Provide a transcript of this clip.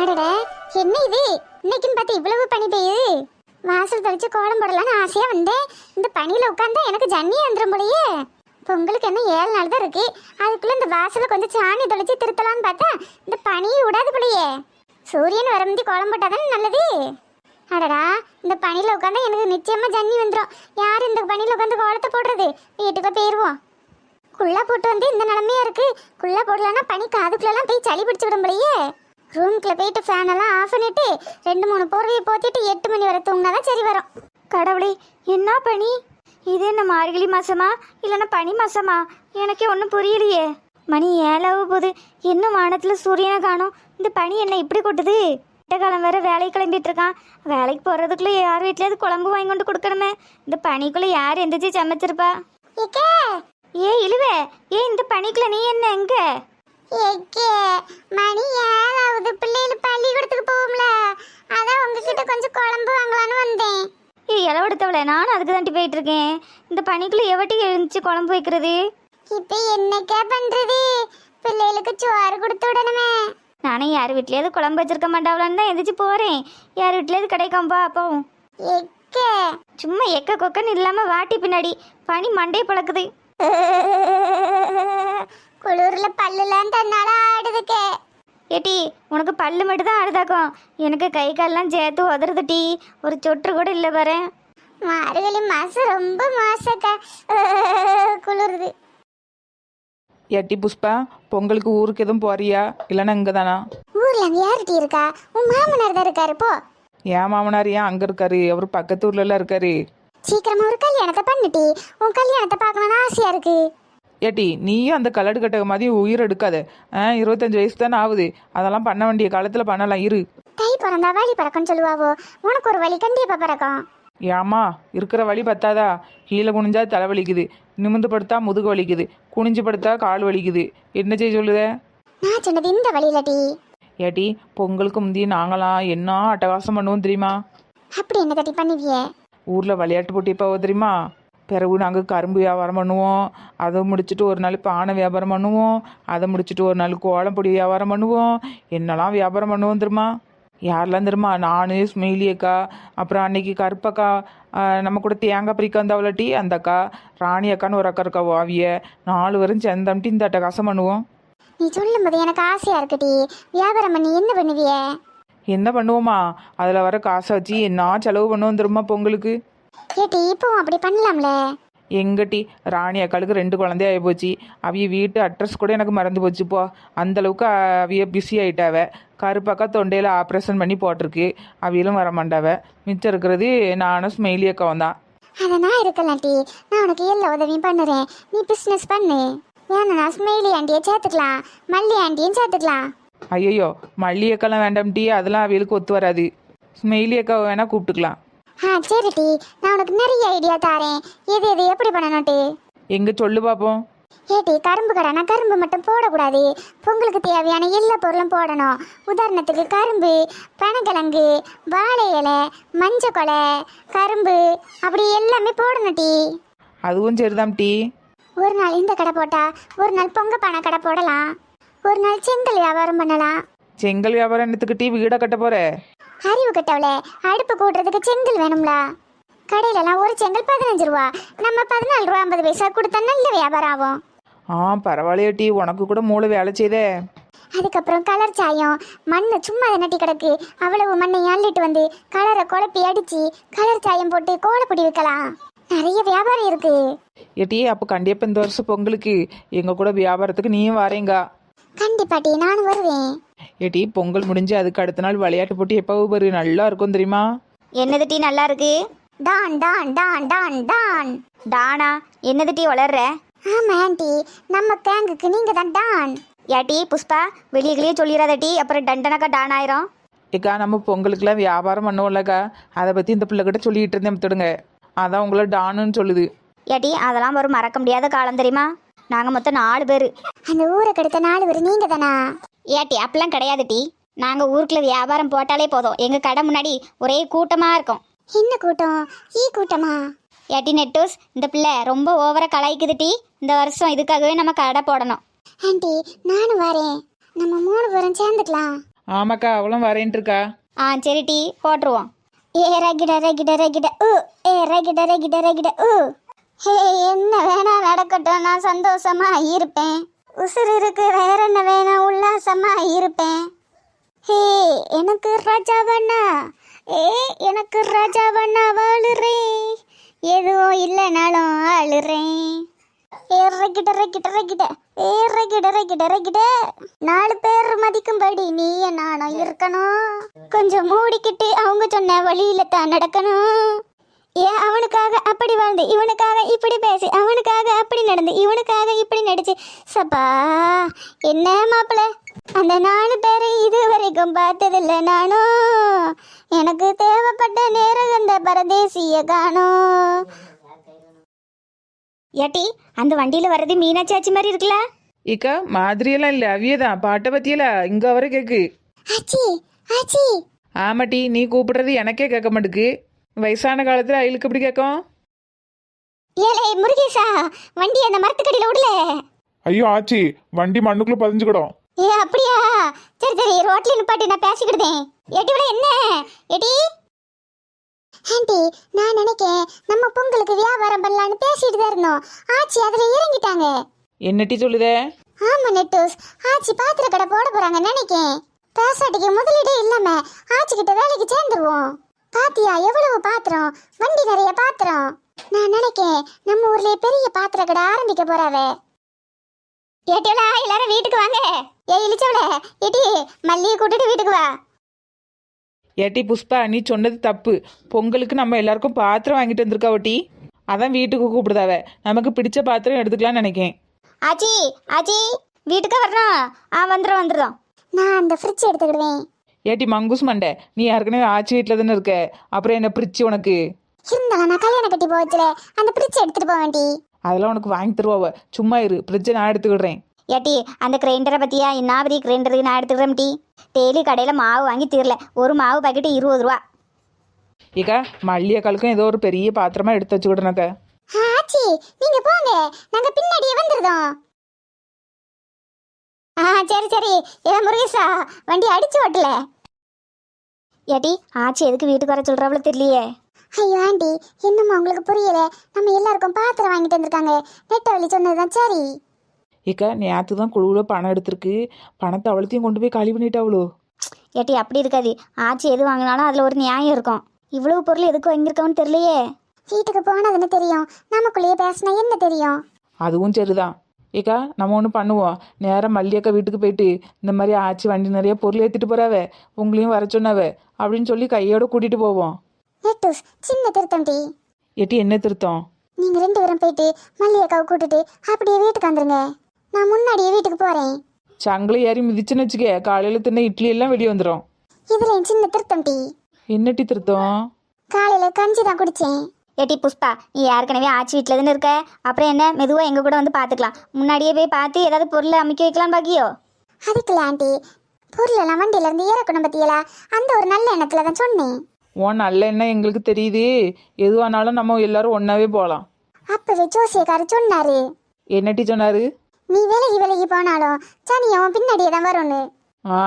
அடடா என்ன இது? இன்னைக்குன்னு பார்த்து இவ்வளவு பனி பெய்யுது. வாசல் தெளிச்சு கோலம் போடலான்னு ஆசையா வந்தேன். இந்த பனியில உட்காந்தா எனக்கு ஜன்னி வந்துடும் போலயே. பொங்கலுக்கு என்ன ஏழு நாள் தான் இருக்கு. அதுக்குள்ள இந்த வாசலை கொஞ்சம் சாணி தெளிச்சு திருத்தலாம்னு பார்த்தா இந்த பனியை விடாது போலயே. சூரியன் வர முந்தி கோலம் போட்டாதானே நல்லது. அடடா இந்த பனியில உட்காந்தா எனக்கு நிச்சயமா ஜன்னி வந்துடும் யார் இந்த பனியில உட்காந்து கோலத்தை போடுறது? வீட்டுக்குள்ள போயிருவோம். குள்ளா போட்டு வந்து இந்த நிலமையா இருக்கு. குள்ளா போடலன்னா பனி காதுக்குள்ளெல்லாம் போய் சளி பிடிச்சி விடும்போலயே ரூம்குள்ள போயிட்டு ஃபேன் எல்லாம் ஆஃப் பண்ணிட்டு ரெண்டு மூணு போர்வையை போத்திட்டு எட்டு மணி வரை தூங்கினாதான் சரி வரும். கடவுளே என்ன பனி? இது என்ன மார்கழி மாசமா? இல்லைன்னா பனி மாசமா? எனக்கே ஒன்றும் புரியலையே. மணி ஏழாவ போகுது இன்னும் வானத்தில் சூரியனை காணோம். இந்த பனி என்ன இப்படி கொட்டுது? காலம் வேற வேலைக்கு கிளம்பிட்டு இருக்கான். வேலைக்கு போகிறதுக்குள்ளே யார் வீட்லயாவது குழம்பு வாங்கி கொண்டு கொடுக்கணுமே. இந்த பனிக்குள்ளே யார் எந்திரிச்சு சமைச்சிருப்பா? ஏ இழுவே! ஏ இந்த பனிக்குள்ள நீ என்ன எங்க ஏக்கே மணி ஏழாவது. பிள்ளைகள் பள்ளிக்கூடத்துக்கு போகும்ல. அதான் உங்ககிட்ட கொஞ்சம் குழம்பு வாங்கலான்னு வந்தேன். ஏ இளவெடுத்தவளே நானும் அதுக்கு தாண்டி போயிட்டு இருக்கேன் இந்த பனிக்குள்ள எவட்டி எழுந்துச்சு குழம்பு வைக்கிறது? இப்போ என்னக்கே பண்றது? பிள்ளைகளுக்கு சோறு கொடுத்து விடணுமே. நானே யார் வீட்லயாவது குழம்பு வச்சிருக்க மாட்டாவளான்னு தான் எந்திரிச்சு போறேன். யார் வீட்லயாவது கிடைக்கும்பா அப்போ. ஏக்கே சும்மா எக்க கொக்கன்னு இல்லாம வாட்டி பின்னாடி. பனி மண்டையை பழக்குது குளிர்ல பல்லுலாம் தன்னால ஆடுதுக்கே. ஏட்டி உனக்கு பல்லு மட்டும் தான் ஆடுதாக்கும். எனக்கு கை கால்லாம் சேர்த்து உதறுதுட்டி ஒரு சொட்டு கூட இல்லை பாரு. மார்கழி மாசம் ரொம்ப மாசக்கா. குளிருது. ஏட்டி புஷ்பா பொங்கலுக்கு ஊருக்கு எதுவும் போறியா? இல்லைன்னா இங்கே தானா ஊர்ல அங்க யார்கிட்ட இருக்கா? உன் மாமனார் தான் இருக்காரு போ. ஏன் மாமனார் ஏன் அங்கே இருக்காரு? அவர் பக்கத்து ஊர்லலாம் இருக்காரு. சீக்கிரமா ஒரு கல்யாணத்தை பண்ணிட்டி உன் கல்யாணத்தை பார்க்கணும்னு ஆசையா இருக்கு. ஏட்டி நீயும் அந்த கலடு கட்டக மாதிரி உயிர் எடுக்காத. இருபத்தஞ்சு வயசு தானே ஆகுது. அதெல்லாம் பண்ண வேண்டிய காலத்தில் பண்ணலாம் இரு. தை பிறந்தா வழி பிறக்கும்னு சொல்லுவாவோ? உனக்கு ஒரு வழி கண்டிப்பா பிறக்கும். ஏம்மா இருக்கிற வழி பத்தாதா? கீழே குனிஞ்சா தலை வலிக்குது. நிமிந்து படுத்தா முதுகு வலிக்குது. குனிஞ்சு படுத்தா கால் வலிக்குது. என்ன செய்ய சொல்லுத? நான் சொன்னது இந்த வழியில டி. ஏட்டி பொங்கலுக்கு முந்தைய நாங்களாம் என்ன அட்டகாசம் பண்ணுவோம் தெரியுமா? அப்படி என்ன தட்டி பண்ணுவியே? ஊரில் விளையாட்டு போட்டி எப்போ தெரியுமா? பிறகு நாங்கள் கரும்பு வியாபாரம் பண்ணுவோம். அதை முடிச்சுட்டு ஒரு நாள் பானை வியாபாரம் பண்ணுவோம். அதை முடிச்சுட்டு ஒரு நாள் கோலம் பொடி வியாபாரம் பண்ணுவோம். என்னெல்லாம் வியாபாரம் பண்ணுவோம் தெரியுமா? யாரெல்லாம் தெரியுமா? நான் ஸ்மெயிலி அக்கா அப்புறம் அன்னைக்கு கருப்பக்கா நம்ம கூட தேங்காய் பறிக்க வந்தவளட்டி அந்த அக்கா ராணி அக்கான்னு ஒரு அக்கா இருக்கா அவிய. நாலு வரும் சேர்ந்தம்ட்டு இந்த அட்டகாசம் பண்ணுவோம். நீ சொல்லும்போது எனக்கு ஆசையா இருக்குடி வியாபாரம் பண்ணி என்ன பண்ணுவியே? என்ன பண்ணுவோமா? அதில் வர காசை வச்சு என்ன செலவு பண்ணுவோம் தெரியுமா பொங்கலுக்கு ஏட்டி இப்பவும் அப்படி பண்ணலாம்ல? எங்கட்டி ராணி அக்காளுக்கு ரெண்டு குழந்தைய ஆகி போச்சு. அவிய வீட்டு அட்ரஸ் கூட எனக்கு மறந்து போச்சு போ. அந்த அளவுக்கு அவிய பிஸி ஆயிட்டாவ. கருப்பாக்கா தொண்டையில் ஆப்ரேஷன் பண்ணி போட்டிருக்கு. அவியலும் வர மாட்டாவ மிச்சம் இருக்கிறது நானும் ஸ்மெயிலி அக்காவும் தான். அதை நான் இருக்கலாம் டி. நான் உனக்கு எல்லா உதவியும் பண்ணுறேன். நீ பிஸ்னஸ் பண்ணு. வேணும்னா ஸ்மெயிலி ஆண்டியை சேர்த்துக்கலாம். மல்லி ஆண்டியும் சேர்த்துக்கலாம். ஐயோ மல்லி அக்காலாம் வேண்டாம் டீ. அதெல்லாம் அவியலுக்கு ஒத்து வராது. ஸ்மெயிலி அக்காவை வேணால் கூப்பிட்டுக்கலாம். ஆ சரி டி. நான் உனக்கு நிறைய ஐடியா தாரேன். எது எது எப்படி பண்ணணும் டி? எங்கே சொல்லு பார்ப்போம் ஏட்டி கரும்பு கடைனா கரும்பு மட்டும் போடக்கூடாது. பொங்கலுக்கு தேவையான எல்லா பொருளும் போடணும். உதாரணத்துக்கு கரும்பு பனங்கிழங்கு வாழை இலை மஞ்சள் கொலை கரும்பு அப்படி எல்லாமே போடணும் டி. அதுவும் சரிதான் டீ. ஒரு நாள் இந்த கடை போட்டா ஒரு நாள் பொங்க பானை கடை போடலாம். ஒரு நாள் செங்கல் வியாபாரம் பண்ணலாம். செங்கல் வியாபாரம் என்னத்துக்கு டீ? வீடை கட்ட போற? அறிவு கட்டவளே அடுப்பு கூட்டுறதுக்கு செங்கல் வேணும்ல. கடையிலலாம் ஒரு செங்கல் பதினஞ்சு ரூபா நம்ம பதினாலு ரூபா ஐம்பது பைசா கொடுத்தா நல்ல வியாபாரம் ஆகும். ஆ பரவாயில்லையே டீ உனக்கு கூட மூளை வேலை செய்தே அதுக்கப்புறம் கலர் சாயம் மண் சும்மா நட்டி கிடக்கு. அவ்வளவு மண்ணை அள்ளிட்டு வந்து கலரை குழப்பி அடிச்சு கலர் சாயம் போட்டு கோலப்பொடி விற்கலாம். நிறைய வியாபாரம் இருக்கு. ஏட்டி அப்போ கண்டிப்பாக இந்த வருஷம் பொங்கலுக்கு எங்கள் கூட வியாபாரத்துக்கு நீயும் வரேங்க. கண்டிப்பாட்டி நானும் வருவேன். ஏட்டி பொங்கல் முடிஞ்சு அதுக்கு அடுத்த நாள் விளையாட்டு போட்டி எப்போ பாரு நல்லா இருக்கும் தெரியுமா? என்னது டீ நல்லா இருக்கு? டான் டான் டான் டான் டான். டானா? என்னது டீ வளர்ற? ஆமா ஆண்டி. நம்ம கேங்குக்கு நீங்க தான் டான். ஏட்டி புஷ்பா வெளியே வெளியே சொல்லிடாத டீ அப்புறம் டண்டனக்கா டான் ஆயிரும் ஏக்கா நம்ம பொங்கலுக்குலாம் வியாபாரம் பண்ணுவோம்லக்கா. அதை பற்றி இந்த பிள்ளைகிட்ட சொல்லிட்டு இருந்தேன் பார்த்துடுங்க அதான் உங்களை டானுன்னு சொல்லுது. ஏட்டி அதெல்லாம் ஒரு மறக்க முடியாத காலம் தெரியுமா? நாங்கள் மொத்தம் நாலு பேர். அந்த ஊரை கெடுத்த நாலு பேர் நீங்க தானா? ஏட்டி அப்பெல்லாம் கிடையாது டீ. நாங்கள் ஊருக்குள்ள வியாபாரம் போட்டாலே போதும். எங்கள் கடை முன்னாடி ஒரே கூட்டமாக இருக்கும். என்ன கூட்டம்? ஈ கூட்டமா? ஏட்டி நெட்டூஸ் இந்த பிள்ளை ரொம்ப ஓவரா கலாய்க்குது டீ. இந்த வருஷம் இதுக்காகவே நம்ம கடை போடணும். ஆண்டி நானும் வரேன். நம்ம மூணு பேரும் சேர்ந்துக்கலாம். ஆமாக்கா அவளும் வரேன்ட்டு இருக்கா ஆ சரி டீ போட்டுருவோம். ஏ ரகிட ரகிட ரகிட உ ஏ ரகிட ரகிட ரகிட உ ஹே என்ன வேணா நடக்கட்டும் நான் சந்தோஷமா இருப்பேன். உசுறு இருக்கு வேற என்ன வேணா உல்லாசமா இருப்பேன். ஹே எனக்கு ராஜாவண்ணா. ஏ எனக்கு ராஜாவண்ணா வாழுறேன் எதுவும் இல்லைனாலும் ஆளுறேன் ஏ ரகிட ரகிட ரகிட ஏ ரகிட நாலு பேர் மதிக்கும்படி நீ நானும் இருக்கணும். கொஞ்சம் மூடிக்கிட்டு அவங்க சொன்ன வழியில தான் நடக்கணும். ஏன் அவனுக்காக அப்படி வாழ்ந்து இவனுக்காக இப்படி பேசி அவனுக்காக அப்படி நடந்து இவனுக்காக இப்படி நடிச்சு. சப்பா என்ன மாப்பிள? அந்த நாலு பேரை இது வரைக்கும் பார்த்ததில்ல நானும் எனக்கு தேவைப்பட்ட நேரம் அந்த பரதேசிய காணோம் ஏட்டி அந்த வண்டியில் வர்றது மீனாட்சி மாதிரி இருக்குல்ல? இக்கா மாதிரியெல்லாம் இல்லை அவியதான் பாட்டை பத்தியல இங்க வர கேக்கு. ஆச்சி ஆச்சி. ஆமாட்டி நீ கூப்பிடுறது எனக்கே கேட்க மாட்டுக்கு. வயசான காலத்துல அயிலுக்கு எப்படி கேட்கும்? ஏலே முருகேசா வண்டி அந்த மரத்துக்கடியில விடல ஐயோ ஆச்சி வண்டி மண்ணுக்குள்ள பதிஞ்சுக்கிடும். ஏ அப்படியா? சரி சரி ரோட்ல நிப்பாட்டி நான் பேசிக்கிட்டேன் எட்டி விட என்ன? எடி ஆண்டி நான் நினைக்கேன் நம்ம பொங்கலுக்கு வியாபாரம் பண்ணலான்னு பேசிட்டு தான் இருந்தோம். ஆச்சி அதுல இறங்கிட்டாங்க. என்னட்டி சொல்லுதே? ஆமா நெட்டூஸ். ஆச்சி பாத்திர கடை போட போறாங்க நினைக்கேன். பேசாட்டிக்கு முதலீடே இல்லாம ஆச்சி கிட்ட வேலைக்கு சேர்ந்துருவோம். பாத்தியா எவ்வளவு பாத்திரம்? வண்டி நிறைய பாத்திரம். நான் நினைக்கேன் நம்ம ஊர்லயே பெரிய பாத்திர கடை ஆரம்பிக்க போறாவே. ஏட்டியோலா எல்லாரும் வீட்டுக்கு வாங்க. ஏ இழிச்சவள ஏட்டி மல்லியை கூட்டிட்டு வீட்டுக்கு வா. ஏட்டி புஷ்பா நீ சொன்னது தப்பு. பொங்கலுக்கு நம்ம எல்லாருக்கும் பாத்திரம் வாங்கிட்டு வந்திருக்கா ஒட்டி அதான் வீட்டுக்கு கூப்பிடுதாவ. நமக்கு பிடிச்ச பாத்திரம் எடுத்துக்கலாம்னு நினைக்கேன். ஆச்சி ஆச்சி வீட்டுக்கு வரணும். ஆ வந்துடும் வந்துடும் நான் அந்த ஃப்ரிட்ஜ் எடுத்துக்கிடுவேன். ஏட்டி மங்குஸ் மண்டை நீ ஏற்கனவே ஆச்சி வீட்டில் தானே இருக்க. அப்புறம் என்ன பிரிச்சு உனக்கு? இருந்தாலும் நான் கல்யாணம் கட்டி போச்சுல. அந்த ஃப்ரிட்ஜ் எடுத்துட்டு போக வேண்டி. அதெல்லாம் உனக்கு வாங்கி தருவாவ. சும்மா இரு ஃப்ரிட்ஜை நான் எடுத்துக்கிடுறேன். ஏட்டி அந்த கிரைண்டரை பற்றியா என்ன பெரிய கிரைண்டரு? நான் எடுத்துக்கிறேன் டீ. டெய்லி கடையில் மாவு வாங்கி தீரல. ஒரு மாவு பாக்கெட்டு இருபது ரூபா. ஏக்கா மல்லியக்காலுக்கும் ஏதோ ஒரு பெரிய பாத்திரமா எடுத்து வச்சுக்கிடனாக்கா ஆ, ஆச்சி நீங்க போங்க. நாங்க பின்னாடியே வந்துருதோம். சரி சரி. ஏ முருகேசா வண்டி அடிச்சு ஓட்டல. ஏட்டி ஆச்சி எதுக்கு வீட்டுக்கு வர சொல்கிறவளோ தெரியலையே. ஐயோ ஆண்டி இன்னும் உங்களுக்கு புரியல? நம்ம எல்லாருக்கும் பாத்திரம் வாங்கிட்டு வந்திருக்காங்க. நெட்டவழி சொன்னதுதான் சரி. ஏக்கா நேற்று தான் குழுவில் பணம் எடுத்திருக்கு. பணத்தை அவளத்தையும் கொண்டு போய் காலி பண்ணிட்டாவளோ. ஏட்டி அப்படி இருக்காது. ஆச்சி எது வாங்கினாலும் அதில் ஒரு நியாயம் இருக்கும். இவ்வளவு பொருள் எதுக்கு வாங்கியிருக்கோன்னு தெரியலையே. வீட்டுக்கு போனதுன்னு தெரியும். நமக்குள்ளேயே பேசினா என்ன தெரியும்? அதுவும் சரிதான். ஏக்கா நம்ம ஒன்று பண்ணுவோம். நேராக மல்லியக்கா வீட்டுக்கு போயிட்டு இந்த மாதிரி ஆச்சி வண்டி நிறைய பொருள் ஏற்றிட்டு போறாவ உங்களையும் வர சொன்னாவ அப்படின்னு சொல்லி கையோட கூட்டிட்டு போவோம். சின்ன திருத்தம் டி. ஏட்டி என்ன திருத்தம்? நீங்க ரெண்டு பேரும் போயிட்டு மல்லிகைக்காவை கூட்டிட்டு அப்படியே வீட்டுக்கு வந்துருங்க. நான் முன்னாடியே வீட்டுக்கு போறேன். சங்கிலி ஏறி மிதிச்சுன்னு வச்சுக்க காலையில் தின்ன இட்லி எல்லாம் வெளியே வந்துடும் இதுல என் சின்ன திருத்தம் டி. என்னட்டி திருத்தம்? காலையில கஞ்சி தான் குடிச்சேன். ஏட்டி புஷ்பா நீ ஏற்கனவே ஆச்சி வீட்டில் தானே இருக்க? அப்புறம் என்ன? மெதுவாக எங்கள் கூட வந்து பார்த்துக்கலாம் முன்னாடியே போய் பார்த்து ஏதாவது பொருளை அமைக்க வைக்கலாம் பாக்கியோ? அதுக்குல ஆண்டி. பொருளெல்லாம் வண்டியில இருந்து இறக்கணும் பத்தியலா? அந்த ஒரு நல்ல எண்ணத்துல தான் சொன்னேன். உன் நல்ல எண்ணம் எங்களுக்கு தெரியுது. எதுவானாலும் நம்ம எல்லாரும் ஒன்றாவே போகலாம் அப்பவே ஜோசியக்காரர் சொன்னாரு. என்னட்டி சொன்னாரு? நீ விலகி விலகி போனாலும் சனியும் பின்னாடியே தான் வரும்னு. ஆ?